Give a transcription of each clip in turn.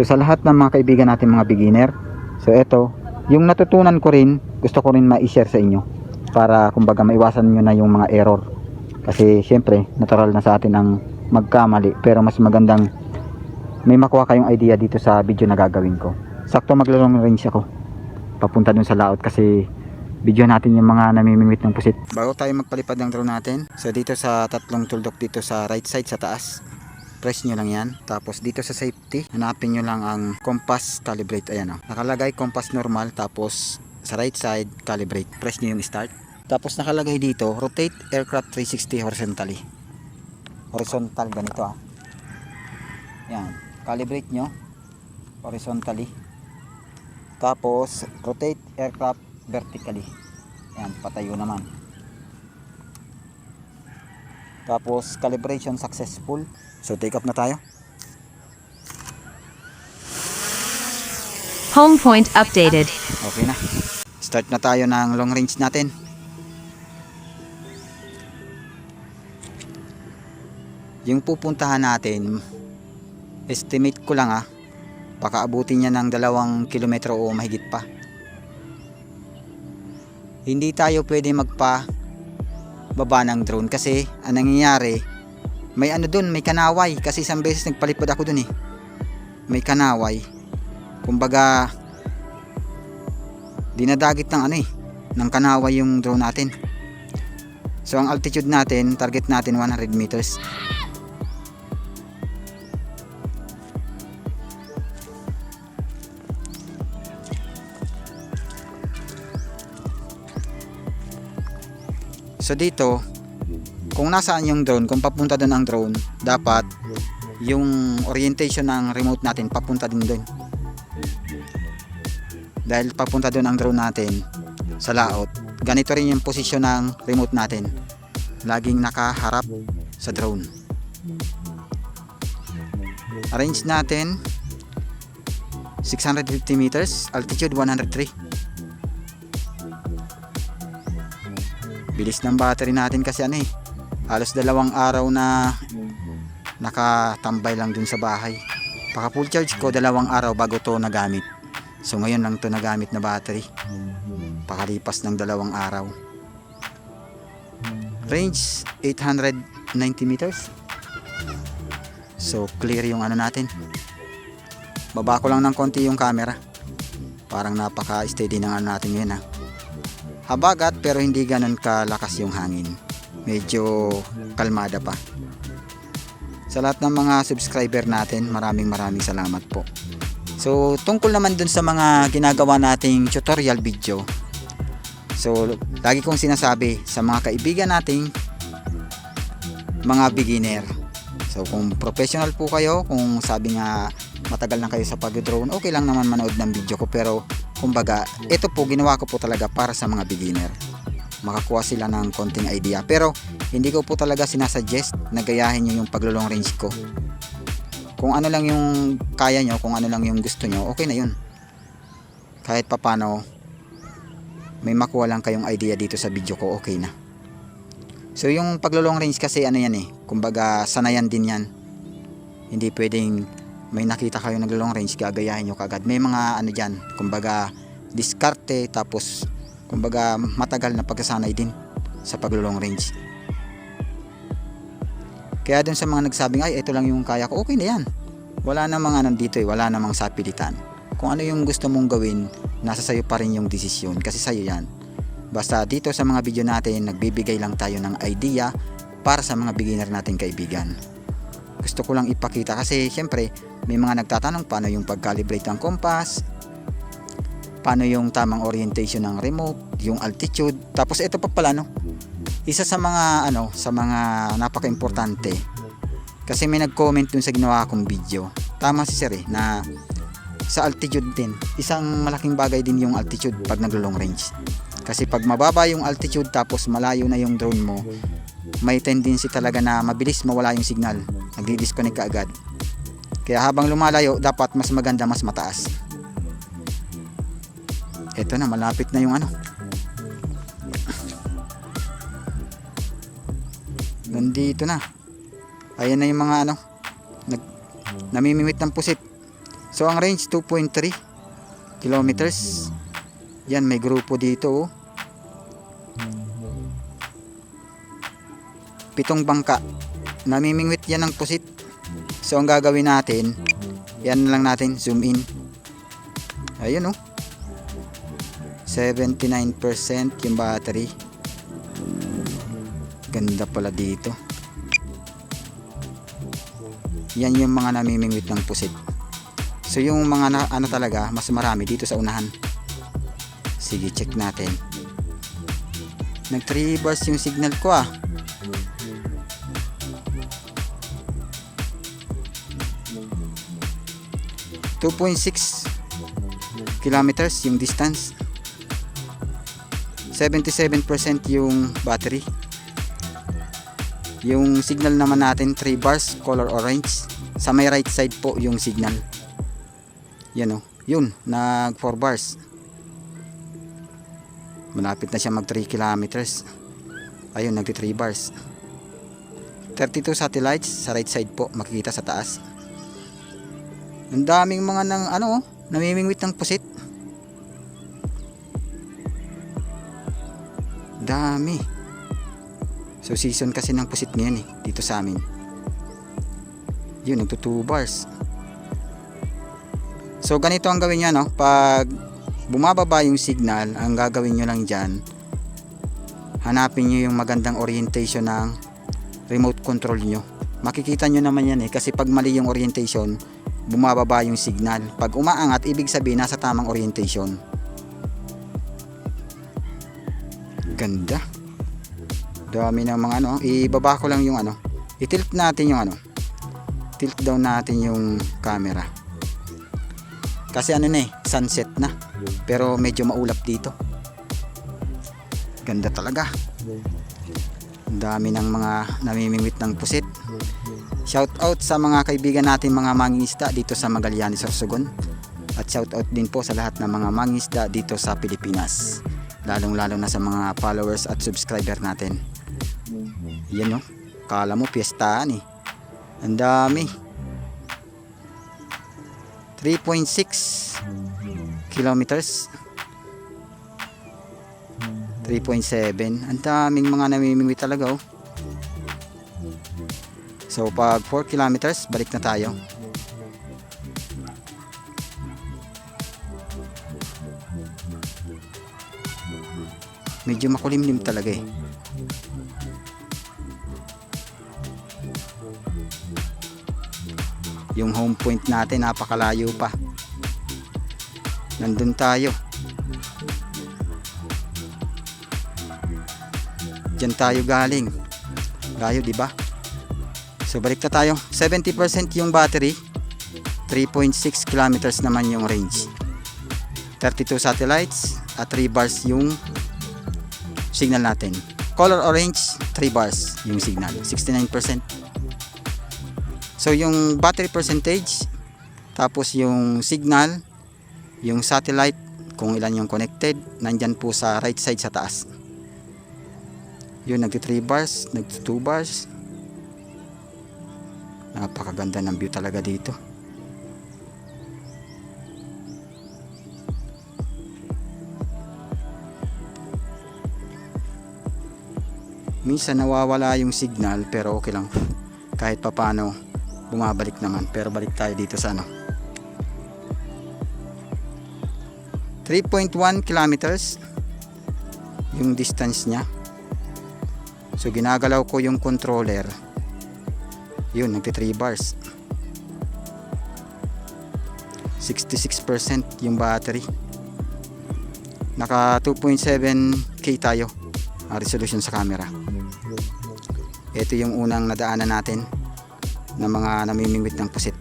So sa lahat ng mga kaibigan natin mga beginner, so eto, yung natutunan ko rin, gusto ko rin ma-share sa inyo para kumbaga maiwasan nyo na yung mga error. Kasi syempre, natural na sa atin ang magkamali pero mas magandang may makuha kayong idea dito sa video na gagawin ko. Sakto maglalong range ako. Papunta dun sa laot kasi video natin yung mga namimimit ng pusit. Bago tayo magpalipad ng drone natin, so dito sa tatlong tuldok dito sa right side sa taas, press nyo lang yan. Tapos dito sa safety, hanapin nyo lang ang compass calibrate. Ayan o. Nakalagay compass normal. Tapos sa right side, calibrate. Press nyo yung start. Tapos nakalagay dito, rotate aircraft 360 horizontally. Horizontal ganito ah. Yan. Calibrate nyo. Horizontally. Tapos rotate aircraft vertically. Yan. Patayo naman. Tapos calibration successful. So take off na tayo. Home point updated. Okay na. Start na tayo ng long range natin. Yung pupuntahan natin, estimate ko lang ah, baka abutin niya ng dalawang kilometro o mahigit pa. Hindi tayo pwede magpa baba ng drone kasi ang nangyayari, may ano dun, may kanaway kasi isang beses nagpalipad ako dun eh. May kanaway. Kumbaga, dinadagit ng ano eh, ng kanaway yung drone natin. So ang altitude natin, target natin 100 meters. So dito, kung nasaan yung drone, kung papunta doon ang drone, dapat yung orientation ng remote natin papunta din doon. Dahil papunta doon ang drone natin sa laot. Ganito rin yung posisyon ng remote natin. Laging nakaharap sa drone. Arrange natin 650 meters, altitude 103. Bilis ng battery natin kasi ano eh. Halos dalawang araw na nakatambay lang dun sa bahay. Paka full charge ko dalawang araw bago to nagamit. So ngayon lang to nagamit na battery. Pakalipas ng dalawang araw. Range 890 meters. So clear yung ano natin. Baba ko lang ng konti yung camera. Parang napaka steady ng ano natin ngayon ha. Habagat pero hindi ganun kalakas yung hangin. Medyo kalmada pa. Sa lahat ng mga subscriber natin, maraming maraming salamat po. So, tungkol naman dun sa mga ginagawa nating tutorial video. So, lagi kong sinasabi sa mga kaibigan nating mga beginner. So, kung professional po kayo, kung sabi nga matagal na kayo sa pag-drone, okay lang naman manood ng video ko. Pero, kumbaga, ito po ginawa ko po talaga para sa mga beginner. Makakuha sila ng konting idea. Pero, hindi ko po talaga sinasuggest na gayahin nyo yung paglulong range ko kung ano lang yung kaya nyo, kung ano lang yung gusto nyo, okay na yun. Kahit papano, may makuha lang kayong idea dito sa video ko, okay na. So yung paglulong range kasi ano yan eh, kumbaga sanayan din yan. Hindi pwedeng may nakita kayo naglulong range, gagayahin nyo kagad. May mga ano dyan, kumbaga diskarte, tapos kumbaga matagal na pagkasanay din sa paglulong range. Kaya dun sa mga nagsabing, ay, ito lang yung kaya ko, okay na yan. Wala namang ano dito eh, wala namang sapilitan. Kung ano yung gusto mong gawin, nasa sayo pa rin yung desisyon, kasi sayo yan. Basta dito sa mga video natin, nagbibigay lang tayo ng idea para sa mga beginner natin kaibigan. Gusto ko lang ipakita kasi syempre may mga nagtatanong paano yung pag-calibrate ng compass, paano yung tamang orientation ng remote, yung altitude. Tapos ito pa pala no, isa sa mga ano sa mga napaka-importante. Kasi may nag-comment dun sa ginawa kong video. Tama si sir eh na sa altitude din isang malaking bagay din yung altitude pag naglo-long range. Kasi pag mababa yung altitude tapos malayo na yung drone mo may tendency talaga na mabilis mawala yung signal. Nagdi-disconnect ka agad kaya habang lumalayo dapat mas maganda mas mataas eto na malapit na yung ano nandito na ayan na yung mga ano nag, namimimit ng pusit So ang range 2.3 kilometers. Yan may grupo dito oh. Pitong bangka. Namimingwit yan ng pusit. So ang gagawin natin, yan lang natin zoom in. Ayun oh. 79% yung battery. Ganda pala dito. Yan yung mga namimingwit ng pusit. So yung mga na, ano talaga, mas marami dito sa unahan. Sige, check natin. Nag 3 bars yung signal ko ah. Two point six kilometers yung distance. 77% yung battery. Yung signal naman natin 3 bars color orange. Sa may right side po yung signal. Yan oh. Yun, nag 4 bars. Malapit na siya mag 3 kilometers. Ayun, nag 3 bars. 32 satellites sa right side po makikita sa taas. Ang daming mga nang ano, namimingwit ng pusit. Dami. So season kasi ng pusit ngayon eh dito sa amin. Yun, nagto 2 bars. So ganito ang gawin niya no, pag bumababa yung signal, ang gagawin nyo lang dyan, hanapin nyo yung magandang orientation ng remote control nyo. Makikita nyo naman yan eh, kasi pag mali yung orientation, bumababa yung signal. Pag umaangat, ibig sabihin nasa tamang orientation. Ganda. Dami ng mga ano, ibaba ko lang yung ano, i-tilt natin yung ano, tilt down natin yung camera. Kasi ano na eh, sunset na. Pero medyo maulap dito. Ganda talaga. Dami ng mga namimingwit ng pusit. Shout out sa mga kaibigan natin mga mangingisda dito sa Magallanes, Sorsogon. At shout out din po sa lahat ng mga mangingisda dito sa Pilipinas. Lalong lalo na sa mga followers at subscriber natin. Yan no. Kala mo piyestahan eh. Ang dami. 3.6 kilometers 3.7 ang daming mga namimingwi talaga oh so pag 4 kilometers balik na tayo. Medyo makulimlim talaga eh. Yung home point natin napakalayo pa. Nandun tayo. Diyan tayo galing. Layo di ba so balik na tayo. 70% yung battery. 3.6 kilometers naman yung range. 32 satellites at 3 bars yung signal natin. Color orange 3 bars yung signal. 69% So yung battery percentage tapos yung signal, yung satellite kung ilan yung connected, nandyan po sa right side sa taas. Yun nagti 3 bars, nagti 2 bars. Napakaganda ng view talaga dito. Minsan nawawala yung signal pero okay lang. Kahit papano bumabalik naman pero balik tayo dito sa ano 3.1 kilometers yung distance nya so ginagalaw ko yung controller yun nagti 3 bars 66% yung battery naka 2.7k tayo ang resolution sa camera ito yung unang nadaanan natin ng mga namimingwit ng pusit.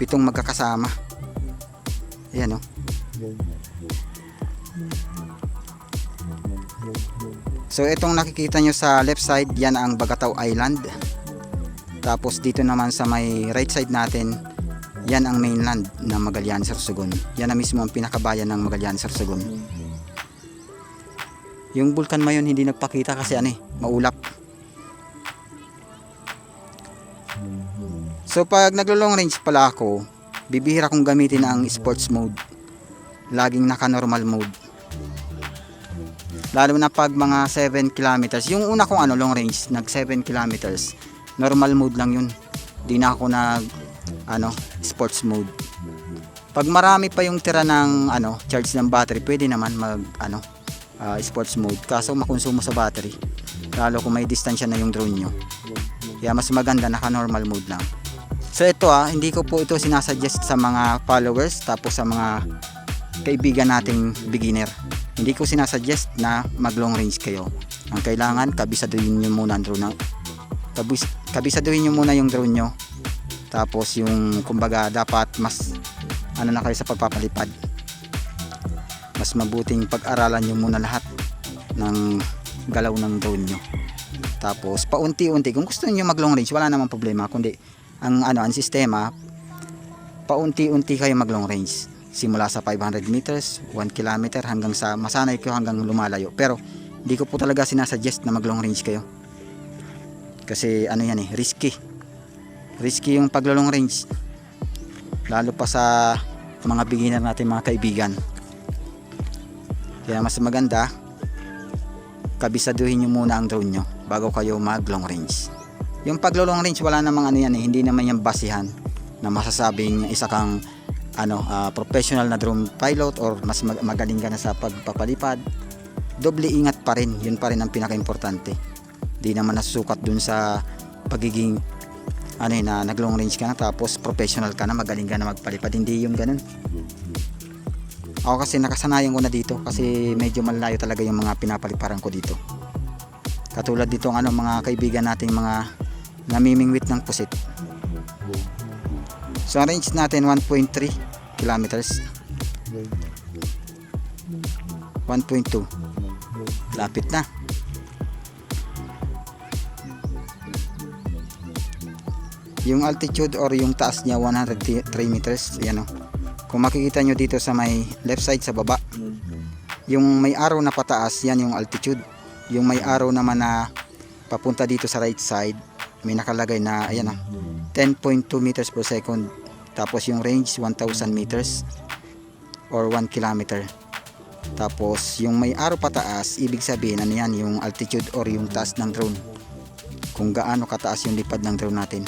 Pitong magkakasama. Ayan oh. So itong nakikita nyo sa left side, yan ang Bagataw Island. Tapos dito naman sa may right side natin, yan ang mainland ng Magallanes Sorsogon. Yan na mismo ang pinakabayan ng Magallanes Sorsogon. Yung bulkan mayon hindi nagpakita kasi ano eh, maulap. So pag naglo-long range pala ako, bibihira kong gamitin ang sports mode. Laging naka-normal mode. Lalo na pag mga 7 kilometers. Yung una kong ano, long range, nag 7 kilometers. Normal mode lang yun. Di na ako nag ano, sports mode. Pag marami pa yung tira ng ano, charge ng battery, pwede naman mag ano, ah, sports mode. Kaso makonsumo sa battery. Lalo kung may distansya na yung drone nyo. Kaya mas maganda naka normal mode lang. So ito ah, hindi ko po ito sinasuggest sa mga followers tapos sa mga kaibigan nating beginner. Hindi ko sinasuggest na mag long range kayo. Ang kailangan kabisaduhin nyo muna ang drone. na- Kabis, kabisaduhin nyo muna yung drone nyo. Tapos yung kumbaga dapat mas ano na kayo sa pagpapalipad. Mas mabuting pag-aralan nyo muna lahat ng galaw ng drone nyo. Tapos paunti-unti kung gusto niyo mag long range wala namang problema kundi ang ano ang sistema paunti-unti kayo mag long range. Simula sa 500 meters, 1 kilometer hanggang sa masanay kayo hanggang lumalayo. Pero hindi ko po talaga sinasuggest na mag long range kayo. Kasi ano yan eh, risky. Risky yung pag long range. Lalo pa sa mga beginner natin mga kaibigan. Kaya mas maganda kabisaduhin nyo muna ang drone nyo bago kayo mag long range. Yung pag long range wala namang ano yan eh, hindi naman yan basihan na masasabing isa kang ano ah, professional na drone pilot or mas mag- magaling ka na sa pagpapalipad. Doble ingat pa rin, yun pa rin ang pinaka-importante. Di naman nasusukat dun sa pagiging ano eh, na nag long range ka na tapos professional ka na, magaling ka na magpalipad. Hindi yung ganun. Ako kasi nakasanayan ko na dito kasi medyo malayo talaga yung mga pinapaliparan ko dito. Katulad dito ang ano mga kaibigan nating mga namimingwit ng pusit. So ang range natin 1.3 kilometers. 1.2 lapit na. Yung altitude or yung taas niya 103 meters, yan o. Kung makikita nyo dito sa may left side sa baba, yung may arrow na pataas, yan yung altitude. Yung may arrow naman na papunta dito sa right side, may nakalagay na, ayan na, 10.2 meters per second. Tapos yung range, 1,000 meters or 1 kilometer. Tapos yung may arrow pataas, ibig sabihin ano yan, yung altitude or yung taas ng drone. Kung gaano kataas yung lipad ng drone natin.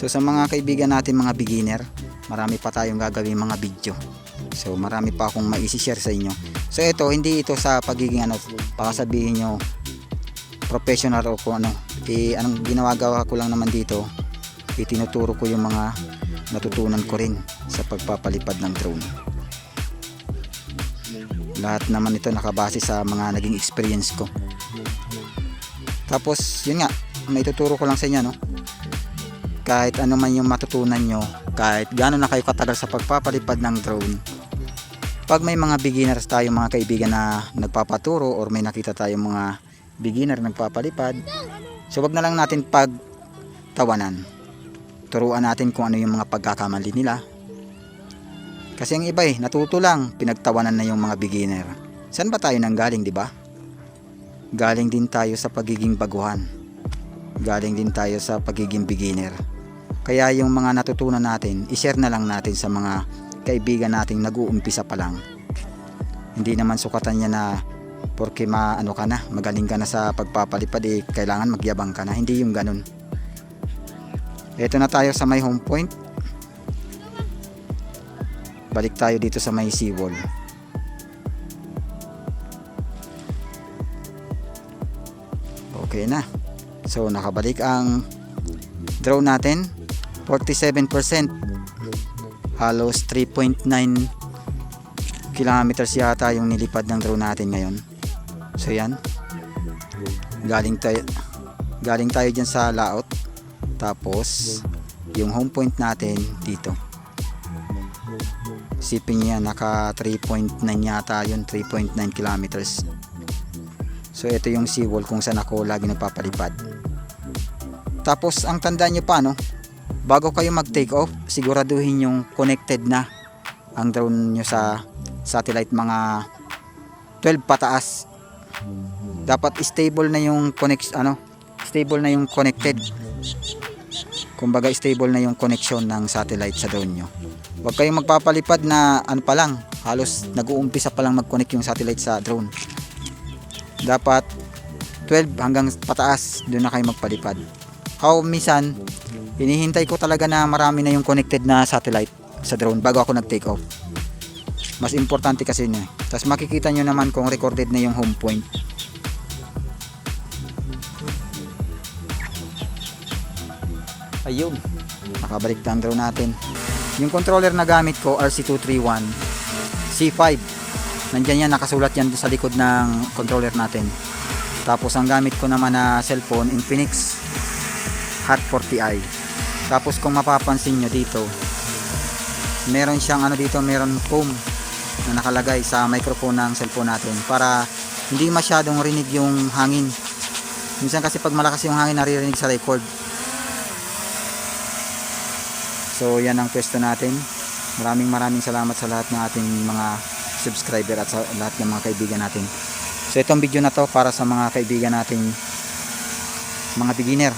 So sa mga kaibigan natin mga beginner, marami pa tayong gagawin mga video. So marami pa akong maisi-share sa inyo. So ito, hindi ito sa pagiging ano, baka sabihin nyo professional o kung ano. Eh, anong ginagawa ko lang naman dito, itinuturo ko yung mga natutunan ko rin sa pagpapalipad ng drone. Lahat naman ito nakabase sa mga naging experience ko. Tapos, yun nga, may tuturo ko lang sa inyo, no? kahit ano man yung matutunan nyo, kahit gaano na kayo katagal sa pagpapalipad ng drone, pag may mga beginners tayo mga kaibigan na nagpapaturo or may nakita tayong mga beginner nagpapalipad, so wag na lang natin pagtawanan. Turuan natin kung ano yung mga pagkakamali nila. Kasi ang iba eh, natuto lang, pinagtawanan na yung mga beginner. Saan ba tayo nang galing, di ba? Galing din tayo sa pagiging baguhan. Galing din tayo sa pagiging beginner. Kaya yung mga natutunan natin, i-share na lang natin sa mga kaibigan nating nag-uumpisa pa lang. Hindi naman sukatan niya na porque ma ano ka na, magaling ka na sa pagpapalipad eh, kailangan magyabang ka na. Hindi yung ganun. Ito na tayo sa may home point. Balik tayo dito sa may seawall. Okay na. So nakabalik ang drone natin 47% halos 3.9 kilometers yata yung nilipad ng drone natin ngayon so yan. Galing tayo galing tayo dyan sa laot. Tapos yung home point natin dito. Sipin niya naka 3.9 yata yun 3.9 kilometers. So ito yung seawall kung saan ako lagi nagpapalipad. Tapos ang tandaan nyo pa no, bago kayo mag take off, siguraduhin yung connected na ang drone nyo sa satellite mga 12 pataas. Dapat stable na yung connect ano stable na yung connected. Kumbaga stable na yung connection ng satellite sa drone nyo. Huwag kayong magpapalipad na ano pa lang halos nag-uumpisa pa lang mag-connect yung satellite sa drone. Dapat 12 hanggang pataas doon na kayo magpalipad. How minsan hinihintay ko talaga na marami na yung connected na satellite sa drone bago ako nag take off mas importante kasi niya. Tapos makikita nyo naman kung recorded na yung home point. Ayun. Nakabalik na ang drone natin. Yung controller na gamit ko RC231 C5 nandyan yan nakasulat yan sa likod ng controller natin. Tapos ang gamit ko naman na cellphone Infinix Hot 40i tapos kung mapapansin nyo dito meron siyang ano dito meron foam na nakalagay sa microphone ng cellphone natin para hindi masyadong rinig yung hangin minsan kasi pag malakas yung hangin naririnig sa record So yan ang pwesto natin. Maraming maraming salamat sa lahat ng ating mga subscriber at sa lahat ng mga kaibigan natin. So itong video na to para sa mga kaibigan nating mga beginner